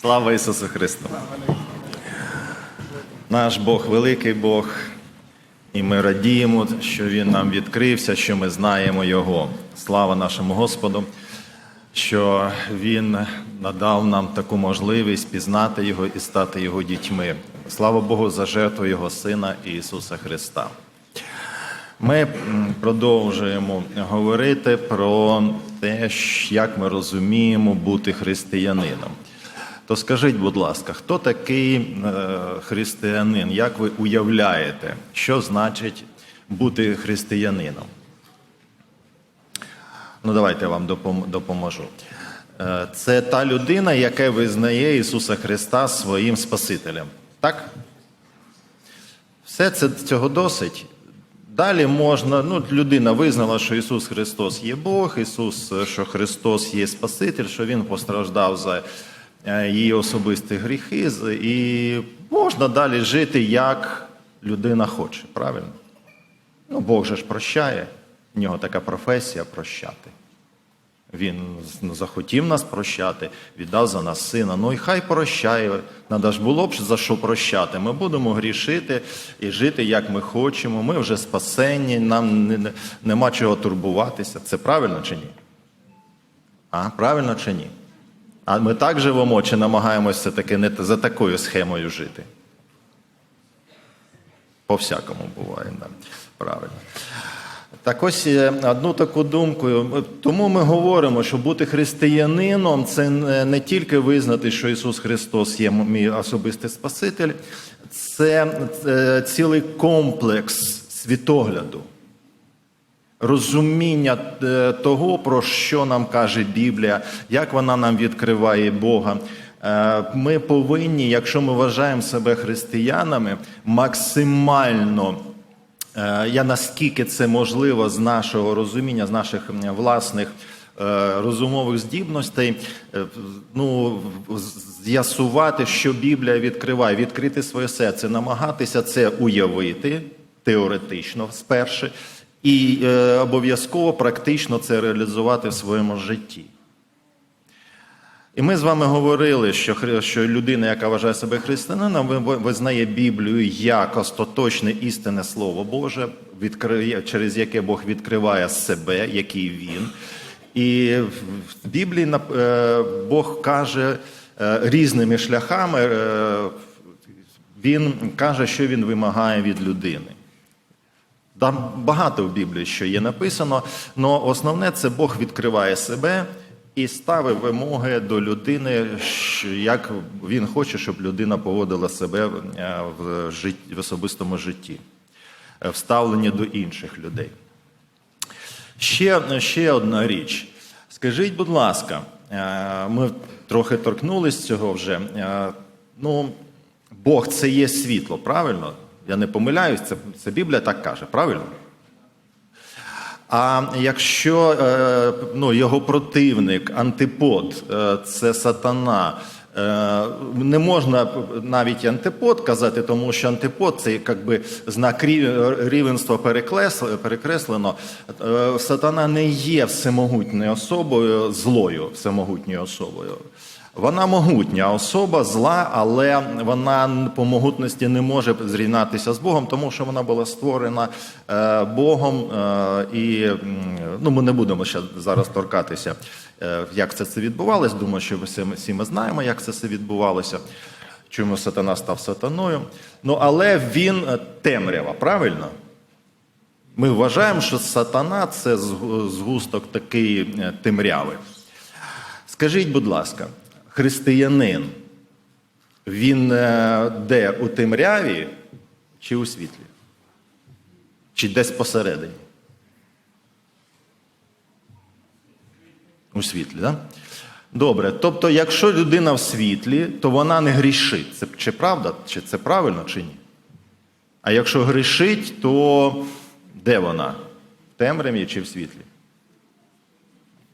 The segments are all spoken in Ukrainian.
Слава Ісусу Христу! Наш Бог великий Бог, і ми радіємо, що Він нам відкрився, що ми знаємо Його. Слава нашому Господу, що Він надав нам таку можливість пізнати Його і стати Його дітьми. Слава Богу за жертву Його Сина Ісуса Христа. Ми продовжуємо говорити про те, як ми розуміємо бути християнином. То скажіть, будь ласка, хто такий е, християнин? Як ви уявляєте, що значить бути християнином? Ну, давайте я вам допоможу. Е, Це та людина, яка визнає Ісуса Христа своїм Спасителем. Так? Все це цього досить. Далі можна, ну, людина визнала, що Ісус Христос є Бог, Ісус, що Христос є Спаситель, що Він постраждав за її особисті гріхи, і можна далі жити, як людина хоче, правильно? Ну, Бог же ж прощає, в нього така професія прощати. Він захотів нас прощати, віддав за нас сина. Ну і хай прощає. Надо ж було б за що прощати. Ми будемо грішити і жити, як ми хочемо. Ми вже спасені, нам не- нема чого турбуватися. Це правильно чи ні? А, правильно чи ні? А ми так живемо, чи намагаємося все-таки не за такою схемою жити? По-всякому буває, да. правильно. Так ось е, одну таку думку. Тому ми говоримо, що бути християнином це не не тільки визнати, що Ісус Христос є мій особистий Спаситель, це е, цілий комплекс світогляду, розуміння е, того, про що нам каже Біблія, як вона нам відкриває Бога. Е, Ми повинні, якщо ми вважаємо себе християнами, максимально Е, Я наскільки це можливо з нашого розуміння, з наших власних розумових здібностей, ну, з'ясувати, що Біблія відкриває, відкрити своє серце, намагатися це уявити теоретично спершу, і е, обов'язково практично це реалізувати в своєму житті. І ми з вами говорили, що, що людина, яка вважає себе християнином, ви- ви- визнає Біблію як остаточне істинне Слово Боже, відкриє, через яке Бог відкриває себе, який він. І в Біблії е, Бог каже е, різними шляхами, е, він каже, що він вимагає від людини. Там багато в Біблії, що є написано, але основне це Бог відкриває себе і ставить вимоги до людини, як він хоче, щоб людина поводила себе е, в, житті, в особистому житті, е, в ставленні до інших людей. Ще, ще одна річ. Скажіть, будь ласка, е, ми трохи торкнулись цього вже. Ну, Бог це є світло, правильно? Я не помиляюсь, це, це Біблія так каже, правильно? А якщо е, ну, його противник, антипод, е, це сатана, е, не можна навіть антипод казати, тому що антипод це якби знак рівенства перекреслено. Сатана не є всемогутньою особою, злою всемогутньою особою. Вона могутня особа, зла, але вона по могутності не може зрівнятися з Богом, тому що вона була створена е, Богом. е, І ну, ми не будемо ще зараз торкатися, е, як це це відбувалося. Думаю, що ви всі, ми знаємо, як це все відбувалося. Чому сатана став сатаною. Ну, але він темрява, правильно? Ми вважаємо, що сатана це згусток такий е, темряви. Скажіть, будь ласка, християнин, він е, де у темряві чи у світлі? Чи десь посередині? У світлі, так? Добре. Тобто, якщо людина в світлі, то вона не грішить. Це чи правда, чи це правильно, чи ні? А якщо грішить, то де вона? В темряві чи в світлі?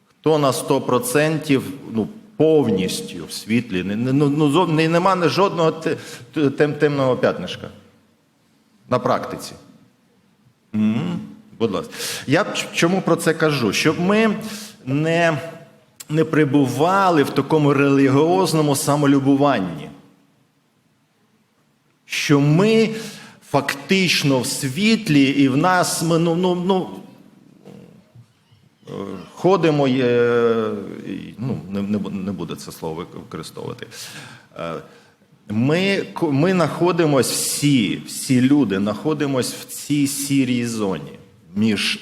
Хто на 100% ну, повністю в світлі, ну, ну, не, нема жодного те- те- тем, темного п'ятнишка на практиці. М, Будь ласка. Я чому про це кажу? Щоб ми не не перебували в такому релігіозному самолюбуванні, що ми фактично в світлі, і в нас ми, ну, ну, ну, ходимо, ну, не, буду це слово використовувати. Е, Ми, ми знаходимося всі, всі люди знаходимося в цій сірій зоні між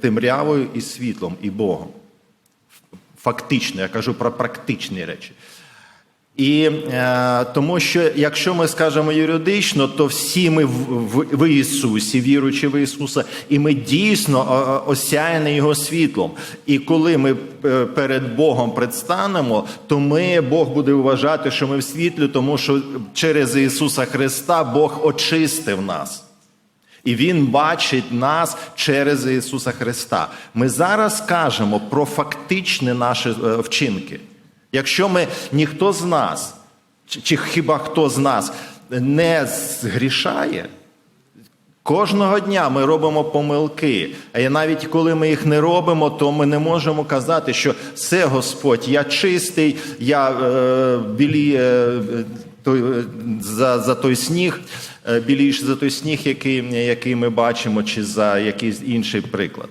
темрявою і світлом, і Богом. Фактично, я кажу про практичні речі. І е, тому що якщо ми скажемо юридично, то всі ми в, в, в Ісусі, віруючи в Ісуса, і ми дійсно осяяні Його світлом. І коли ми е, перед Богом предстанемо, то ми Бог буде вважати, що ми в світлі, тому що через Ісуса Христа Бог очистив нас. І Він бачить нас через Ісуса Христа. Ми зараз кажемо про фактичні наші е, вчинки. Якщо ми ніхто з нас, чи, хіба хто з нас не згрішає, кожного дня ми робимо помилки. А навіть коли ми їх не робимо, то ми не можемо казати, що все, Господь, я чистий, я е, білі, е, е, за, за той сніг, е, біліш за той сніг, який, який ми бачимо, чи за якийсь інший приклад.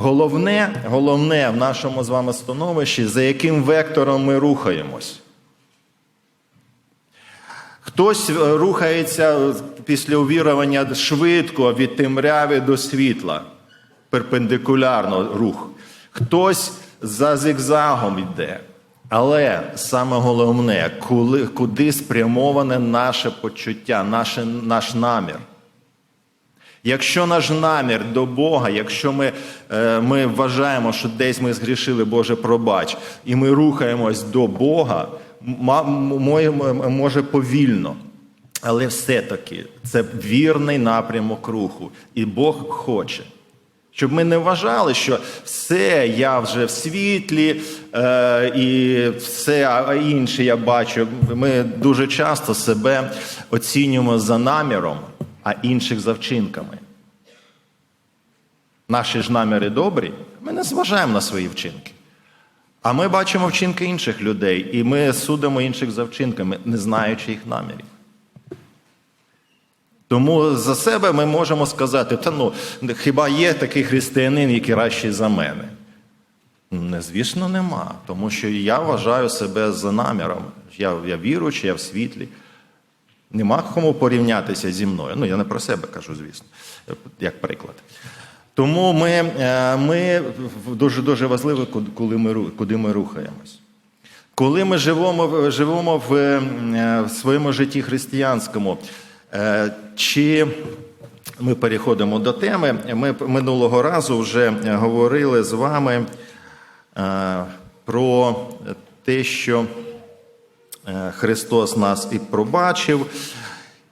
Головне, головне в нашому з вами становищі, за яким вектором ми рухаємось. Хтось е, рухається після увірування швидко від темряви до світла, перпендикулярно рух. Хтось за зигзагом йде. Але саме головне, коли, куди спрямоване наше почуття, наше, наш намір. Якщо наш намір до Бога, якщо ми, е, ми вважаємо, що десь ми згрішили, Боже, пробач, і ми рухаємось до Бога, може повільно. Але все-таки це вірний напрямок руху, і Бог хоче. Щоб ми не вважали, що все, я вже в світлі, е, і все інше я бачу. Ми дуже часто себе оцінюємо за наміром, а інших за вчинками. Наші ж наміри добрі, ми не зважаємо на свої вчинки. А ми бачимо вчинки інших людей, і ми судимо інших за вчинками, не знаючи їх намірів. Тому за себе ми можемо сказати: та ну, хіба є такий християнин, який кращий за мене? Не, звісно, нема. Тому що я вважаю себе за наміром. Я, я віруючий, я в світлі. Нема кому порівнятися зі мною. Ну, я не про себе кажу, звісно, як приклад. Тому ми, е, ми дуже дуже важливо, коли ми, куди ми рухаємось. Коли ми живемо, живемо в, е, в своєму житті християнському, е, чи ми переходимо до теми, ми минулого разу вже говорили з вами про те, що Христос нас і пробачив,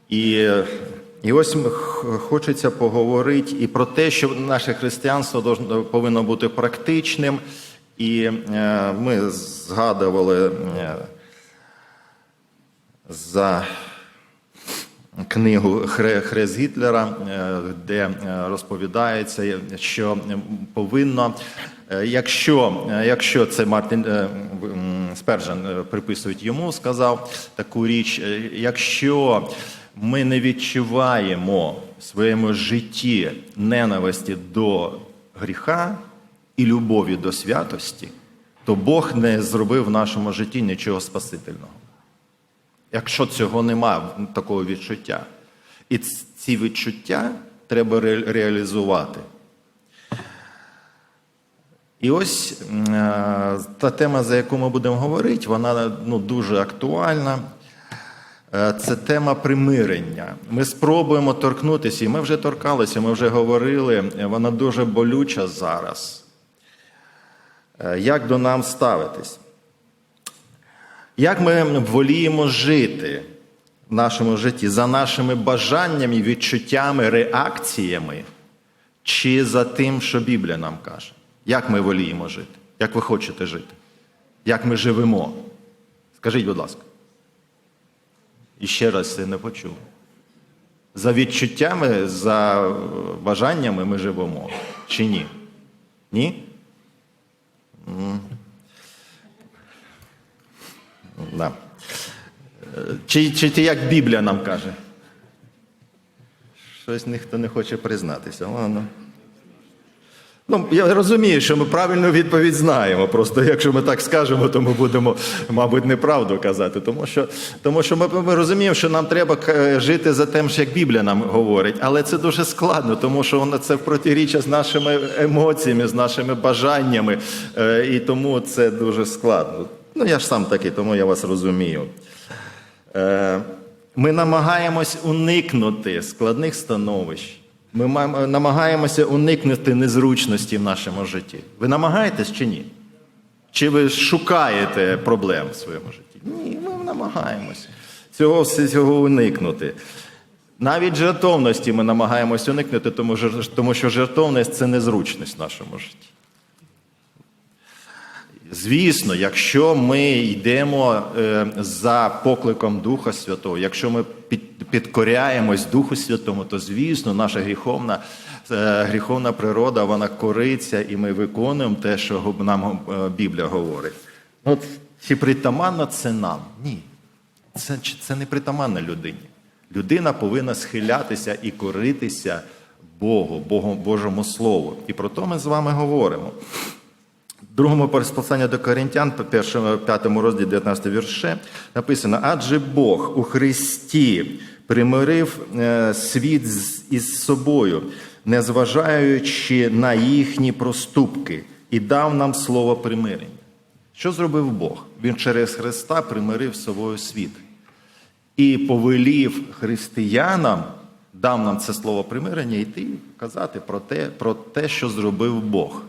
і, і ось хочеться поговорити і про те, що наше християнство повинно бути практичним. І е, ми згадували е, за книгу «Хре- Хрест Гітлера, е, де е, розповідається, що повинно, е, якщо, е, якщо це Мартин е, Спержен е, приписують йому, сказав таку річ, е, якщо ми не відчуваємо в своєму житті ненависті до гріха і любові до святості, то Бог не зробив в нашому житті нічого спасительного якщо цього нема такого відчуття. І ці відчуття треба ре- реалізувати. І ось е, та тема, за яку ми будемо говорити, вона ну, дуже актуальна. Е, Це тема примирення. Ми спробуємо торкнутися, і ми вже торкалися, ми вже говорили, е, вона дуже болюча зараз. Як до нам ставитись? Як ми воліємо жити в нашому житті за нашими бажаннями, відчуттями, реакціями, чи за тим, що Біблія нам каже? Як ми воліємо жити? Як ви хочете жити? Як ми живемо? Скажіть, будь ласка. І ще раз це не почув. За відчуттями, за бажаннями ми живемо чи ні? Ні? Да. Чи, чи, чи як Біблія нам каже? Щось ніхто не хоче признатися. Ладно. Ну, я розумію, що ми правильну відповідь знаємо. Просто якщо ми так скажемо, то ми будемо, мабуть, неправду казати. Тому що, тому що ми, ми розуміємо, що нам треба е, жити за тим, що як Біблія нам говорить. Але це дуже складно, тому що воно це в протиріччя з нашими емоціями, з нашими бажаннями. Е, І тому це дуже складно. Ну, я ж сам такий, тому я вас розумію. Е, Ми намагаємось уникнути складних становищ. Ми намагаємося уникнути незручності в нашому житті. Ви намагаєтесь чи ні? Чи ви шукаєте проблем в своєму житті? Ні, ми намагаємося цього, цього уникнути. Навіть жертовності ми намагаємося уникнути, тому що жертовність це незручність в нашому житті. Звісно, якщо ми йдемо е, за покликом Духа Святого, якщо ми підкоряємось Духу Святому, то звісно, наша гріховна, е, гріховна природа вона кориться, і ми виконуємо те, що нам е, Біблія говорить. От чи притаманно це нам? Ні. Це, це не притаманно людині. Людина повинна схилятися і коритися Богу, Богу, Божому Слову. І про то ми з вами говоримо. Другому посланню до Коринтян, по першому п'ятому розділі 19 вірше, написано: адже Бог у Христі примирив е, світ із собою, незважаючи на їхні проступки, і дав нам слово примирення. Що зробив Бог? Він через Христа примирив з собою світ і повелів християнам, дав нам це слово примирення, йти казати про те, про те, що зробив Бог.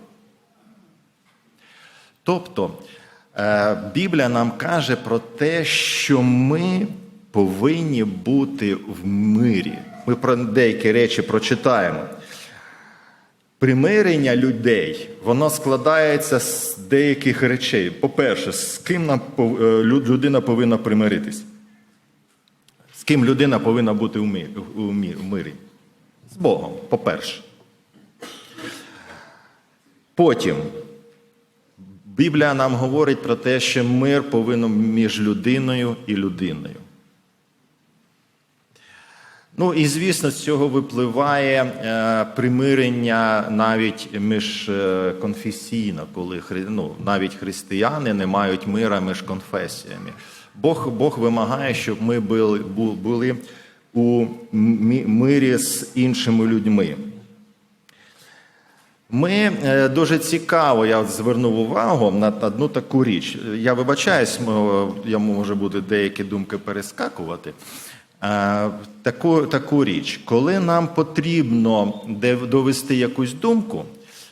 Тобто е, Біблія нам каже про те, що ми повинні бути в мирі. Ми про деякі речі прочитаємо. Примирення людей, воно складається з деяких речей. По-перше, з ким нам е, лю- людина повинна примиритись? З ким людина повинна бути в мирі? З Богом, по-перше. Потім Біблія нам говорить про те, що мир повинен між людиною і людиною. Ну і звісно, з цього випливає е, примирення навіть міжконфесійно, коли хри- ну, навіть християни не мають мира між конфесіями. Бог, Бог вимагає, щоб ми були, були у мирі з іншими людьми. Ми е, дуже цікаво, я звернув увагу на одну таку річ. Я вибачаюсь, я може буде деякі думки перескакувати. Е, Таку, таку річ, коли нам потрібно довести якусь думку,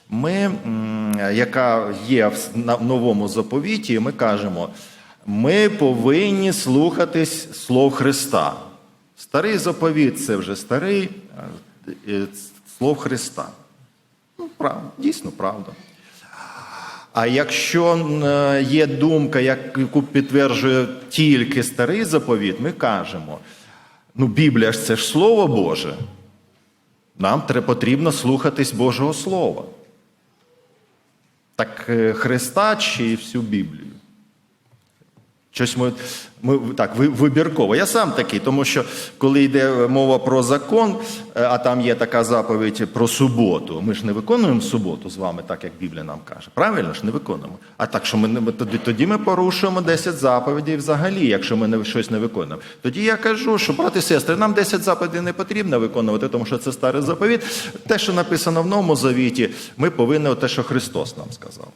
ми, яка є в новому заповіті, ми кажемо, ми повинні слухатись слов Христа. Старий заповіт це вже старий е, слов Христа. Правда, дійсно правда. А якщо е, є думка, яку підтверджує тільки старий заповіт, ми кажемо: ну, Біблія ж це ж Слово Боже. Нам потрібно слухатись Божого Слова. Так е, Христа чи всю Біблію? Щось ми, ми так вибірково. Я сам такий, тому що коли йде мова про закон, е, а там є така заповідь про суботу. Ми ж не виконуємо суботу з вами, так як Біблія нам каже. Правильно ж не виконуємо. А так, що ми не тоді, тоді ми порушуємо 10 заповідей взагалі, якщо ми не щось не виконуємо. Тоді я кажу, що брати і сестри, нам 10 заповідей не потрібно виконувати, тому що це старий заповіт. Те, що написано в новому завіті, ми повинні те, що Христос нам сказав.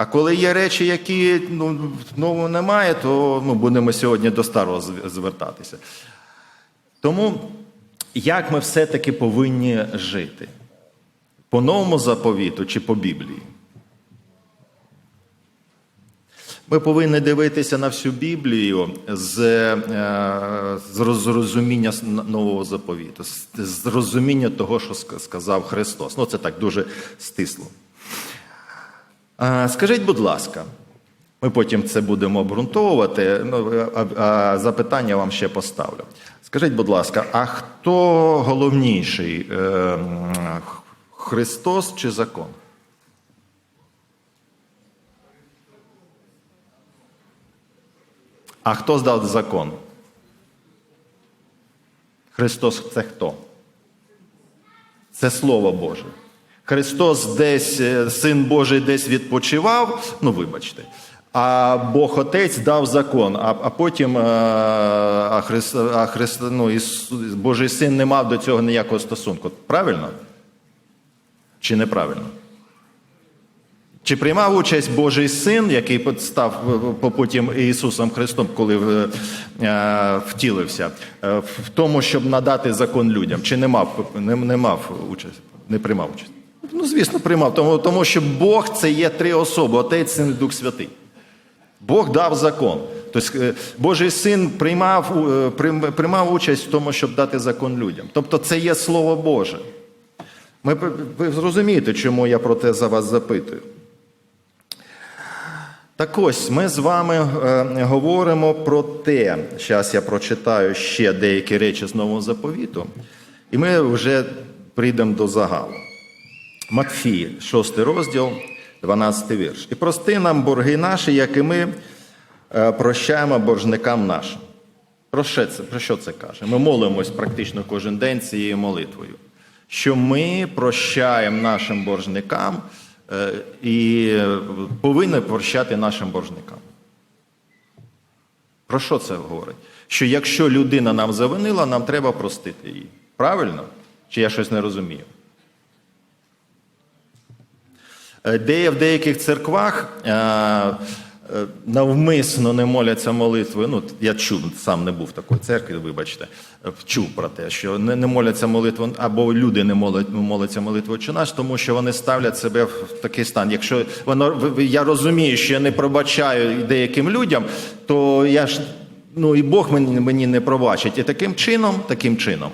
А коли є речі, які ну, нового немає, то ну, будемо сьогодні до старого звертатися. Тому як ми все-таки повинні жити? По новому заповіту чи по Біблії? Ми повинні дивитися на всю Біблію з, е, з розуміння нового заповіту, з розуміння того, що сказав Христос. Ну, це так дуже стисло. Скажіть, будь ласка, ми потім це будемо обґрунтовувати. Ну, запитання вам ще поставлю. Скажіть, будь ласка, а хто головніший? Ем, Христос чи закон? А хто здав закон? Христос це хто? Це Слово Боже. Христос десь, е, Син Божий десь відпочивав, ну вибачте. А Бог Отець дав закон, а, а потім е, а Христ, а Христ, ну, Ісус, Божий Син не мав до цього ніякого стосунку. Правильно? Чи неправильно? Чи приймав участь Божий син, який став е, потім Ісусом Христом, коли втілився, в тому, щоб надати закон людям? Чи не мав, не, не мав участь? Не приймав участь? Ну, звісно, приймав, тому, тому що Бог це є три особи: Отець, Син і Дух Святий. Бог дав закон. Тобто Божий син приймав, е, приймав участь в тому, щоб дати закон людям. Тобто це є Слово Боже. Ми, ви зрозумієте, чому я про те за вас запитую. Так ось ми з вами е, говоримо про те, зараз я прочитаю ще деякі речі з Нового заповіту, і ми вже прийдемо до загалу. Матфії, 6 розділ, 12 вірш. І прости нам борги наші, як і ми е, прощаємо боржникам нашим. Про що це, про що це каже? Ми молимось практично кожен день цією молитвою, що ми прощаємо нашим боржникам е, і повинні прощати нашим боржникам. Про що це говорить? Що якщо людина нам завинила, нам треба простити її. Правильно? Чи я щось не розумію? Е, Де в деяких церквах е, е, навмисно не моляться молитви. Ну, я чув, сам не був в такої церкві, вибачте, чув про те, що не, не моляться молитву, або люди не молять, моляться молитву чи наш, тому що вони ставлять себе в такий стан. Якщо воно я розумію, що я не пробачаю деяким людям, то я ж ну і Бог мені, мені не пробачить. І таким чином, таким чином.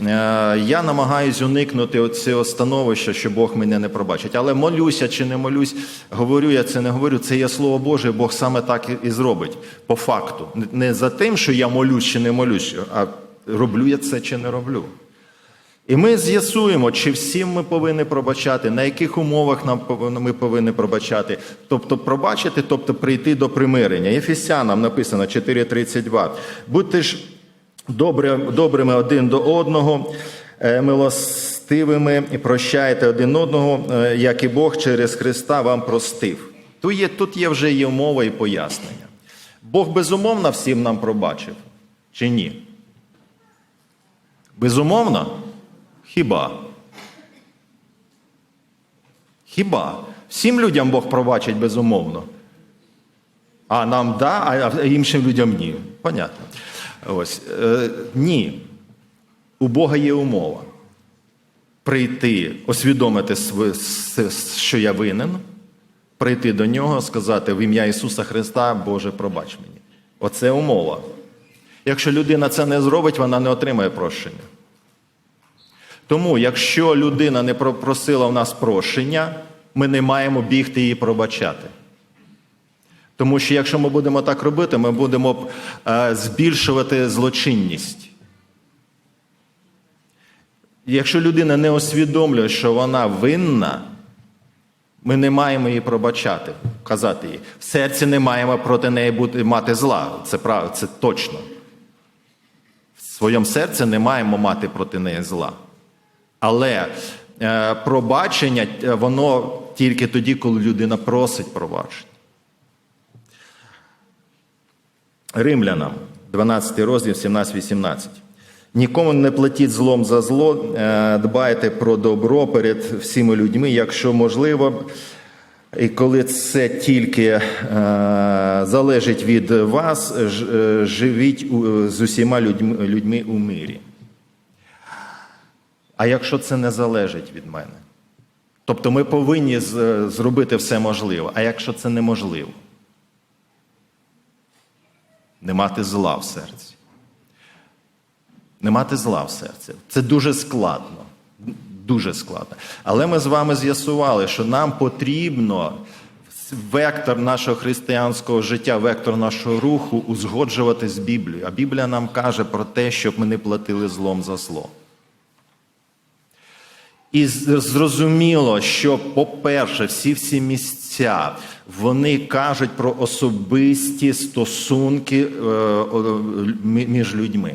Е, Я намагаюсь уникнути цього становища, що Бог мене не пробачить. Але молюся чи не молюсь, говорю я це не говорю. Це є слово Боже, Бог саме так і- зробить по факту. Не- за тим, що я молюсь чи не молюсь, а роблю я це чи не роблю. І ми з'ясуємо, чи всім ми повинні пробачати, на яких умовах нам ми повинні пробачати. Тобто пробачити, тобто прийти до примирення. Єфесянам написано 4.32. Будьте ж добрими один до одного, е, милостивими і прощайте один одного, е, як і Бог через Христа вам простив. Тут є, тут є вже є умова і пояснення. Бог безумовно всім нам пробачив, чи ні? Безумовно? Хіба? Хіба? Всім людям Бог пробачить безумовно. А нам да, а іншим людям ні. Понятно. Ось. Е, ні. У Бога є умова. Прийти, освідомити, що я винен, прийти до нього, сказати в ім'я Ісуса Христа, Боже, пробач мені. Оце умова. Якщо людина це не зробить, вона не отримає прощення. Тому, якщо людина не просила в нас прощення, ми не маємо бігти її пробачати. Тому що якщо ми будемо так робити, ми будемо е, збільшувати злочинність. Якщо людина не усвідомлює, що вона винна, ми не маємо її пробачати, казати їй. В серці не маємо проти неї бути, мати зла. Це, прав, це точно. В своєму серці не маємо мати проти неї зла. Але е, пробачення, е, воно тільки тоді, коли людина просить пробачення. Римлянам, 12 розділ, 17-18. Нікому не платіть злом за зло, е, дбайте про добро перед всіма людьми, якщо можливо, і коли це тільки е, залежить від вас, ж- е, живіть у- з усіма людьми, людьми у мирі. А якщо це не залежить від мене? Тобто ми повинні з- зробити все можливе, а якщо це неможливо? Не мати зла в серці. Не мати зла в серці. Це дуже складно. Дуже складно. Але ми з вами з'ясували, що нам потрібно вектор нашого християнського життя, вектор нашого руху узгоджувати з Біблією. А Біблія нам каже про те, щоб ми не платили злом за зло. І зрозуміло, що, по-перше, всі всі місця вони кажуть про особисті стосунки е, між людьми.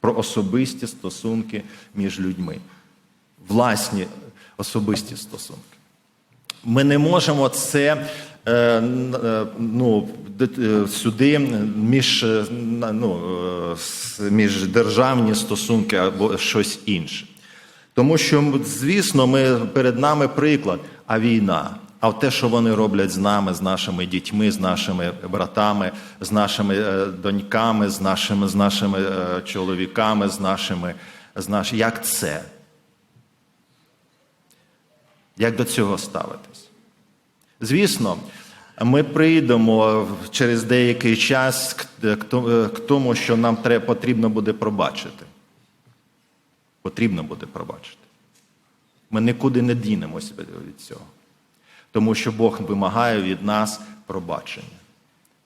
Про особисті стосунки між людьми. Власні особисті стосунки. Ми не можемо це е, е, ну, сюди між, ну, між державні стосунки або щось інше. Тому що, звісно, ми, перед нами приклад, а війна. А те, що вони роблять з нами, з нашими дітьми, з нашими братами, з нашими е, доньками, з нашими, з нашими е, чоловіками, з нашими, з наш... як це? Як до цього ставитись? Звісно, ми прийдемо через деякий час к- к тому, що нам потрібно буде пробачити. Потрібно буде пробачити. Ми нікуди не дінемося від цього. Тому що Бог вимагає від нас пробачення,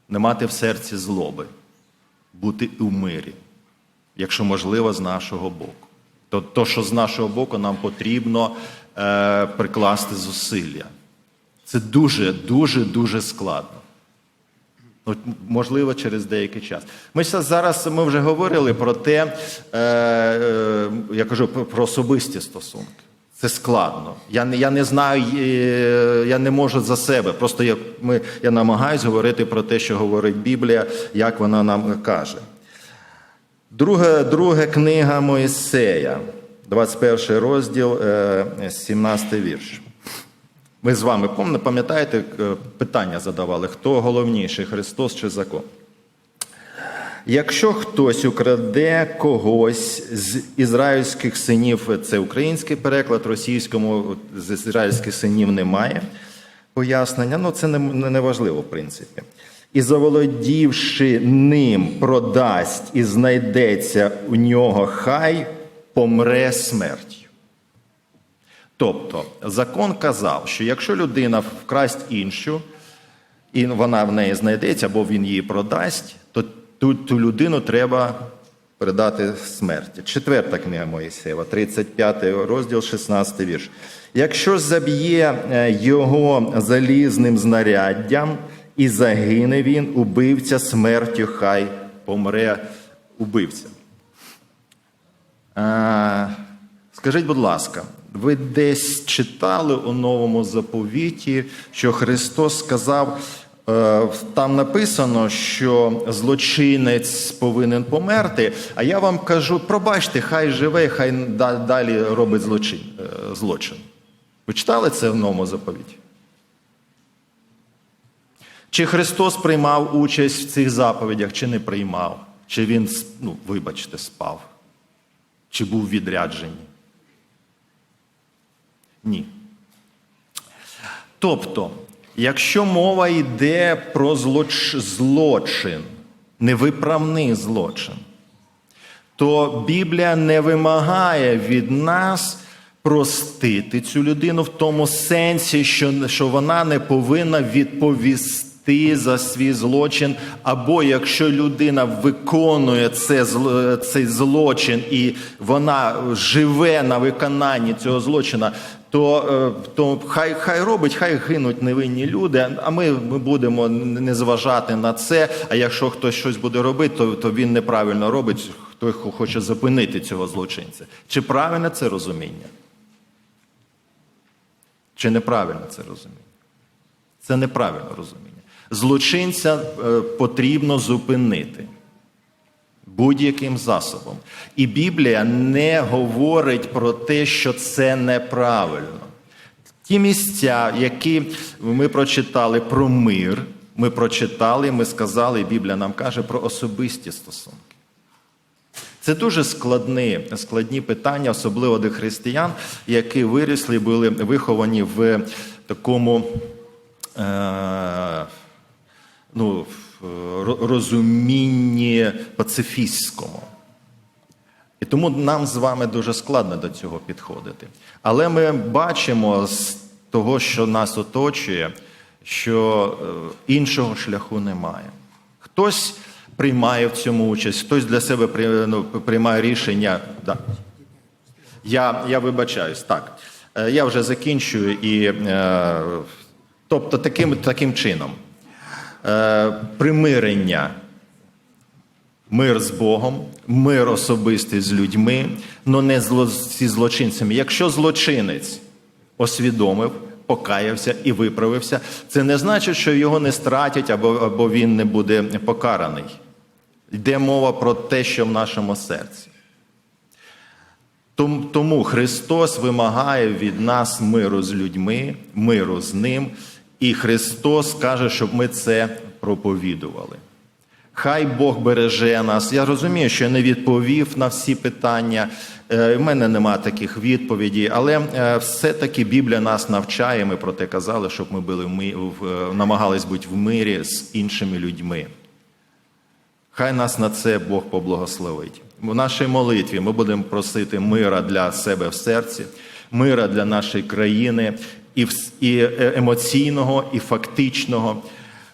не мати в серці злоби, бути у мирі, якщо можливо, з нашого боку. То, то що з нашого боку нам потрібно е, прикласти зусилля. Це дуже, дуже, дуже складно. От, можливо, через деякий час. Ми зараз ми вже говорили про те, е, е, я кажу про, особисті стосунки. Це складно. Я не, я не знаю, е, я не можу за себе. Просто я, ми, я намагаюся говорити про те, що говорить Біблія, як вона нам каже. Друга, друга книга Моїсея, 21 розділ, е, 17 вірш. Ми з вами пам'ятаєте, е, питання задавали, хто головніший, Христос чи закон? Якщо хтось украде когось з ізраїльських синів, це український переклад, російському з ізраїльських синів немає пояснення, ну це не, не важливо, в принципі. І заволодівши ним, продасть і знайдеться у нього, хай помре смертю. Тобто закон казав, що якщо людина вкрасть іншу, і вона в неї знайдеться, або він її продасть, то ту, ту людину треба передати смерті. Четверта книга Моїсеєва, 35 розділ, 16 вірш. Якщо заб'є е, його залізним знаряддям і загине він, убивця смертю, хай помре убивця. А, Скажіть, будь ласка, ви десь читали у новому заповіті, що Христос сказав, е, там написано, що злочинець повинен померти, а я вам кажу, пробачте, хай живе, хай далі робить злочин. е, злочин. Ви читали це в новому заповіті? Чи Христос приймав участь в цих заповідях, чи не приймав? Чи він, ну, вибачте, спав? Чи був відряджений? Ні. Тобто, якщо мова йде про злоч... злочин, невиправний злочин, то Біблія не вимагає від нас простити цю людину в тому сенсі, що, що вона не повинна відповісти за свій злочин, або якщо людина виконує це, цей злочин і вона живе на виконанні цього злочина, то, е, то хай, хай робить, хай гинуть невинні люди, а ми, ми будемо не зважати на це. А якщо хтось щось буде робити, то, то він неправильно робить, хто хоче зупинити цього злочинця. Чи правильне це розуміння? Чи неправильне це розуміння? Це неправильне розуміння. Злочинця е, потрібно зупинити будь-яким засобом. І Біблія не говорить про те, що це неправильно. Ті місця, які ми прочитали про мир, ми прочитали, ми сказали, і Біблія нам каже про особисті стосунки. Це дуже складні, складні питання, особливо для християн, які вирісли, були виховані в такому е, ну, розумінні пацифістському. І тому нам з вами дуже складно до цього підходити. Але ми бачимо з того, що нас оточує, що е, іншого шляху немає. Хтось приймає в цьому участь, хтось для себе ну, приймає рішення. Да. Я, я вибачаюсь, так. Е, Я вже закінчую і. Е, тобто, таким, таким чином. Е, примирення мир з Богом, мир особистий з людьми, але не зі злочинцями. Якщо злочинець освідомив, покаявся і виправився, це не значить, що його не стратять або, або він не буде покараний. Йде мова про те, що в нашому серці. Тому Христос вимагає від нас миру з людьми, миру з ним, і Христос каже, щоб ми це проповідували. Хай Бог береже нас. Я розумію, що я не відповів на всі питання. Е, У мене немає таких відповідей, але е, все-таки Біблія нас навчає. Ми про те казали, щоб ми були в е, намагались бути в мирі з іншими людьми. Хай нас на це Бог поблагословить. В нашій молитві ми будемо просити мира для себе в серці, мира для нашої країни, і е, емоційного, і фактичного.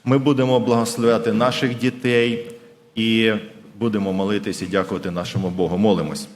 Ми будемо благословляти наших дітей і будемо молитись і дякувати нашому Богу. Молимось.